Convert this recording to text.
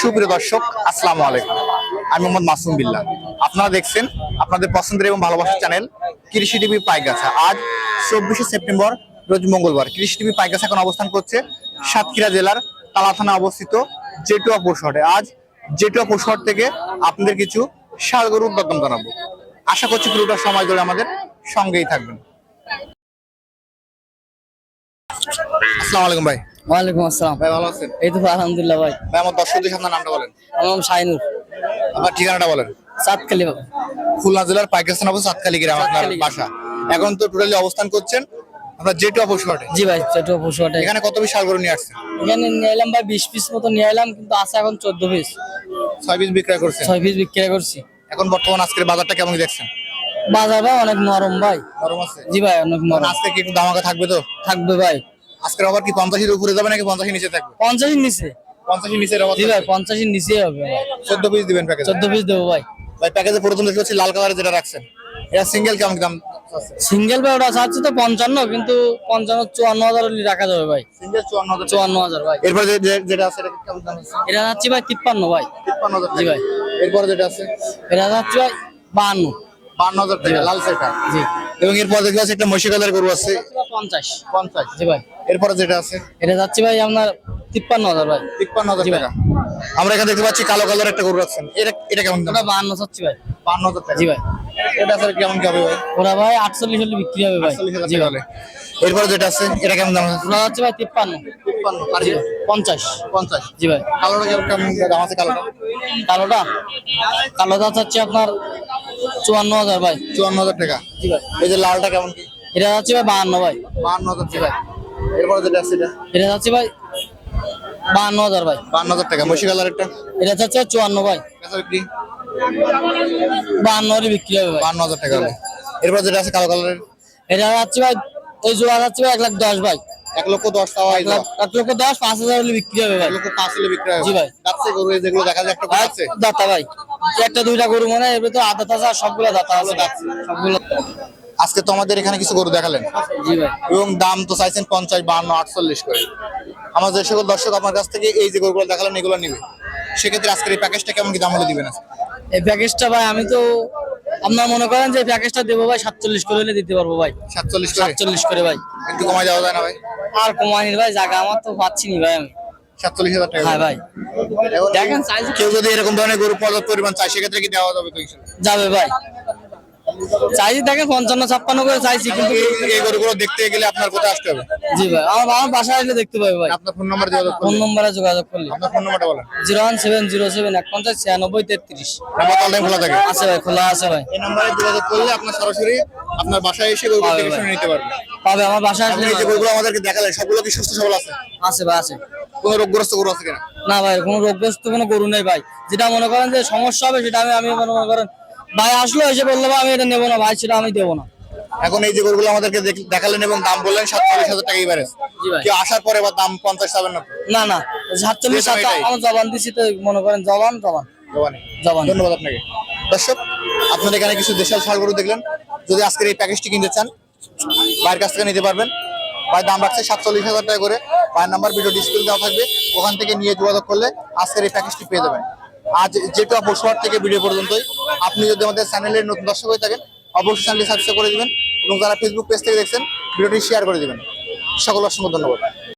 সুপ্রিয় দর্শক আসসালামু আলাইকুম। আমি মোহাম্মদ মাসুম বিল্লাহ আপনারা দেখছেন আপনাদের পছন্দের এবং ভালোবাসার চ্যানেল কৃষি টিভি পাইগাছা। আজ চব্বিশে সেপ্টেম্বর, রোজ মঙ্গলবার। কৃষি টিভি পাইগাছা এখন অবস্থান করছে সাতক্ষীরা জেলার তালা থানা অবস্থিত জেটুয়া পৌরশহরে আজ জেটুয়া পৌরশহর থেকে আপনাদের কিছু ষাড় গরু উদ্বোধন জানাব। আশা করছি পুরোটা সময় ধরে আমাদের সঙ্গেই থাকবেন। আসসালামু আলাইকুম ভাই। ওয়ালাইকুম আসসালাম। ভাই ভালো আছেন? এই তো আলহামদুলিল্লাহ ভাই। ভাই আমার দর্শকদের আপনার নামটা বলেন। আমার নাম শাহিনুর। আপনার ঠিকানাটা বলেন। সাতকালি খুলনা জেলার পাইকাস্তান অবস্থা সাতখালি গ্রাম আপনার বাসা। এখন তো টোটালি অবস্থান করছেন আপনার জেটু অপসরে জি ভাই পশুহাটে এখানে কত করে নিয়ে আসছেন? এখানে নিয়ে এলাম ভাই বিশ পিস মতো নিয়ে এলাম কিন্তু আছে এখন চোদ্দ পিস ছয় পিস বিক্রয় করছেন? ছয় পিস বিক্রি করছি। এখন বর্তমান আজকের বাজারটা কেমন দেখছেন? বাজার ভাই অনেক নরম ভাই। নরম আছে? জি ভাই অনেক নরম। আজকে কি একটু দামাকা থাকবে তো? থাকবে ভাই। আজকের আবার কি পঞ্চাশের উপরে যাবে নাকি পঞ্চাশের নিচে থাকবে? পঞ্চাশের নিচে। পঞ্চাশের নিচে জি ভাই পঞ্চাশের নিচে হবে চোদ্দ পিস দিবেন প্যাকেজ চোদ্দ পিস দেবো ভাই। ভাই প্যাকেজে প্রথম দেখতে পাচ্ছি লাল কালারের যেটা রাখছেন। এটা সিঙ্গেল কেমন দাম সিঙ্গেল ভাই ওটা চাচ্ছে তো পঞ্চান্ন কিন্তু পঞ্চান্ন চুয়ান্ন হাজার রাখা যাবে ভাই। সিঙ্গেল চুয়ান্ন হাজার। চুয়ান্ন হাজার ভাই। এরপরে যেটা আছে এটা কেমন দাম এটা যাচ্ছে ভাই তিপ্পান্ন ভাই। তিপ্পান্ন হাজার জি ভাই। এরপরে যেটা আছে? এটা যাচ্ছে ভাই বাহান্ন। বান্ন হাজার টাকা লাল সেটা। জি। এবং এরপর দেখতে পাচ্ছি একটা মহিষী কালার গরু আছে। পঞ্চাশ পঞ্চাশ জি ভাই। এরপরে যেটা আছে? এটা যাচ্ছে ভাই আপনার তিপ্পান্ন হাজার ভাই। তিপ্পান্ন হাজার। টাকা। আমরা এখানে দেখতে পাচ্ছি কালো কালার একটা গরু রাখছেন এটা এটা কেমন দাম? ওটা বাহান্ন চাচ্ছি ভাই। বান্ন হাজার টাকা। জি ভাই। এটা স্যার কেমন কি হবে ভাই? ওরা ভাই আটচল্লিশ হলে বিক্রি হবে ভাই। জি ভাই। এরপরে যেটা আছে এটা কেমন দাম আছে? ওরা যাচ্ছে ভাই তিপ্পান্ন। তিপ্পান্ন আর জি পঞ্চাশ। পঞ্চাশ। জি ভাই। কালোটা কেমন দাম আছে কালোটা? কালোটা? কালোটা চাচ্ছে আপনার চুয়ান্ন হাজার ভাই। চুয়ান্ন হাজার টাকা। জি ভাই। এই যে লালটা কেমন? কি এটা যাচ্ছে ভাই বাহান্ন ভাই। বান্ন হাজার টাকা এরপরে যেটা আছে এটা? এটা যাচ্ছে ভাই বাহান্ন হাজার ভাই। বান্ন হাজার টাকা। মহিষী কালার একটা? এটা যাচ্ছে চুয়ান্ন ভাই। বিক্রি? বাহান্ন বিক্রি হবে ভাই। বান্ন হাজার টাকা এরপর যেটা আছে কালো কালারের? এটা যাচ্ছে ভাই ওই জোড়া যাচ্ছে ভাই এক লাখ দশ ভাই। এক লক্ষ দশ টাকা এক লক্ষ দশ পাঁচ হাজার হলে বিক্রি হবে ভাই। লক্ষ পাঁচ হলে বিক্রি হবে। জি ভাই। যাচ্ছে গরু যেগুলো দেখা যায় একটা আছে? দাতা ভাই। একটা দুইটা গরু মনে হয় এবার তো আধা তাজা সবগুলো দাতা আছে। সবগুলো আজকে তো আমাদের এখানে কিছু গরু দেখালেন। জি ভাই। এবং দাম তো চাইছেন পঞ্চাশ বান্ন আটচল্লিশ করে। আমার যে সকল দর্শক আমার কাছ থেকে এই যে গরুগুলো দেখালেন এগুলো নিবে। সেক্ষেত্রে আজকের এই প্যাকেজটা কেমন কি দাম হলে দিবেন? এই প্যাকেজটা ভাই আমি তো আপনার মনে করেন যে প্যাকেজটা দেবো ভাই সাতচল্লিশ করে হলে দিতে পারব ভাই। সাতচল্লিশ সাতচল্লিশ করে ভাই। একটু কমায় যাওয়া যায় না ভাই? আর কমানির ভাই জায়গা আমার তো পাচ্ছি নি ভাই আমি। সাতচল্লিশ হাজার টাকা হ্যাঁ ভাই। দেখেন কেউ যদি এরকম ধরনের গরু পর্যাপ্ত পরিমাণ চায় সেক্ষেত্রে কি দেওয়া যাবে তো যাবে ভাই। চাইছি দেখেন পঞ্চান্ন ছাপ্পান্ন করে চাইছি কিন্তু এই- এই গরুগুলো দেখতে গেলে আপনার কোথায় আসতে হবে? জি ভাই আমার আমার বাসায় আসলে দেখতে পাবে ভাই। আপনার ফোন নাম্বার যোগাযোগ ফোন নম্বরে যোগাযোগ করলে। আপনার ফোন নাম্বারটা বলেন। Zero one seven zero seven এক পঞ্চাশ ছিয়ানব্বই তেত্রিশ। নাম্বার খোলা থাকে। আছে ভাই খোলা আছে ভাই। এই নাম্বারে যোগাযোগ করলে আপনার সরাসরি আপনার বাসায় এসে নিতে পারবে। পাবে আমার আপনি আসলে এই যে গরুগুলো আমাদেরকে দেখালেন সবগুলো কি সুস্থ সবল আছে? আছে ভাই আছে। কোনো রোগগ্রস্ত গরু আছে কিনা? না ভাই কোনো রোগগ্রস্ত কোনো গরু নেই ভাই। যেটা মনে করেন যে সমস্যা হবে সেটা আমি আমি মনে করেন ভাই আসলো এসে বলল ভাই আমি এটা নেব না ভাই সেটা আমি দেবো না। এখন এই যে গরুগুলো আমাদেরকে দেখালেন এবং দাম বললেন সাতচল্লিশ হাজার টাকা এবারে কেউ আসার পরে বা দাম পঞ্চাশ পাবেন না না না সাতচল্লিশ। আমার জবান দিচ্ছি তো মনে করেন জবান জবান। জবানি। জবান। ধন্যবাদ আপনাকে। দর্শক আপনার এখানে কিছু দেশাল ষাড় গরু দেখলেন। যদি আজকের এই প্যাকেজটি কিনতে চান ভাইয়ের কাছ থেকে নিতে পারবেন। ভাই দাম রাখছে সাতচল্লিশ হাজার টাকা করে। ভাইয়ের নাম্বার ভিডিও ডিসপ্লে দেওয়া থাকবে। ওখান থেকে নিয়ে যোগাযোগ করলে আজকের এই প্যাকেজটি পেয়ে যাবেন। আজ যেটা পরশুহাট থেকে ভিডিও পর্যন্তই, আপনি যদি আমাদের চ্যানেলের নতুন দর্শক হয়ে থাকেন, অবশ্যই চ্যানেলটি সাবস্ক্রাইব করে দেবেন এবং যারা ফেসবুক পেজ থেকে দেখছেন ভিডিওটি শেয়ার করে দেবেন। সকল অসংখ্য ধন্যবাদ।